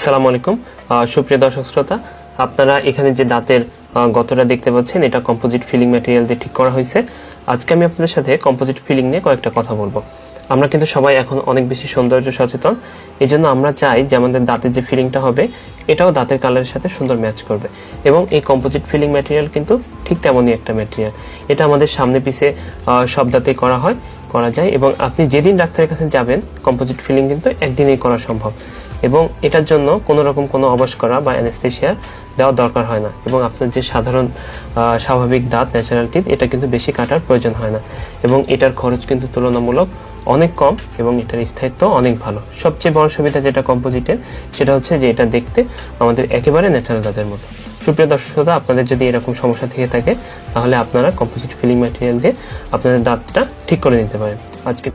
সালাম আলাইকুম। সুপ্রিয় দর্শক শ্রোতা, আপনারা এখানে যে দাঁতের গতটা দেখতে পাচ্ছেন, এটা কম্পোজিট ফিলিং ম্যাটেরিয়াল দিয়ে ঠিক করা হয়েছে। আজকে আমি আপনাদের সাথে কম্পোজিট ফিলিং নিয়ে কয়েকটা কথা বলব। আমরা কিন্তু সবাই এখন অনেক বেশি সৌন্দর্য সচেতন। এই জন্য আমরা চাই যে আমাদের দাঁতের যে ফিলিংটা হবে, এটাও দাঁতের কালারের সাথে সুন্দর ম্যাচ করবে। এবং এই কম্পোজিট ফিলিং ম্যাটেরিয়াল কিন্তু ঠিক তেমনই একটা ম্যাটেরিয়াল এটা আমাদের সামনে পিছে সব দাঁতেই করা হয়, করা যায়। এবং আপনি যেদিন ডাক্তারের কাছে যাবেন কম্পোজিট ফিলিং কিন্তু একদিনেই করা সম্ভব। এবং এটার জন্য কোনো রকম কোনো অবশ করা বা অ্যানেস্থেশিয়া দেওয়া দরকার হয় না। এবং আপনার যে সাধারণ স্বাভাবিক দাঁত ন্যাচারাল টিথ এটা কিন্তু বেশি কাটার প্রয়োজন হয় না। এবং এটার খরচ কিন্তু তুলনামূলক অনেক কম এবং এটার স্থায়িত্ব অনেক ভালো। সবচেয়ে বড় সুবিধা যেটা কম্পোজিটের সেটা হচ্ছে যে এটা দেখতে আমাদের একেবারে ন্যাচারাল দাঁতের মতো। সুপ্রিয় দর্শক আপনাদের যদি এরকম সমস্যা থেকে থাকে, তাহলে আপনারা কম্পোজিট ফিলিং ম্যাটেরিয়াল দিয়ে আপনাদের দাঁতটা ঠিক করে নিতে পারেন। আজকে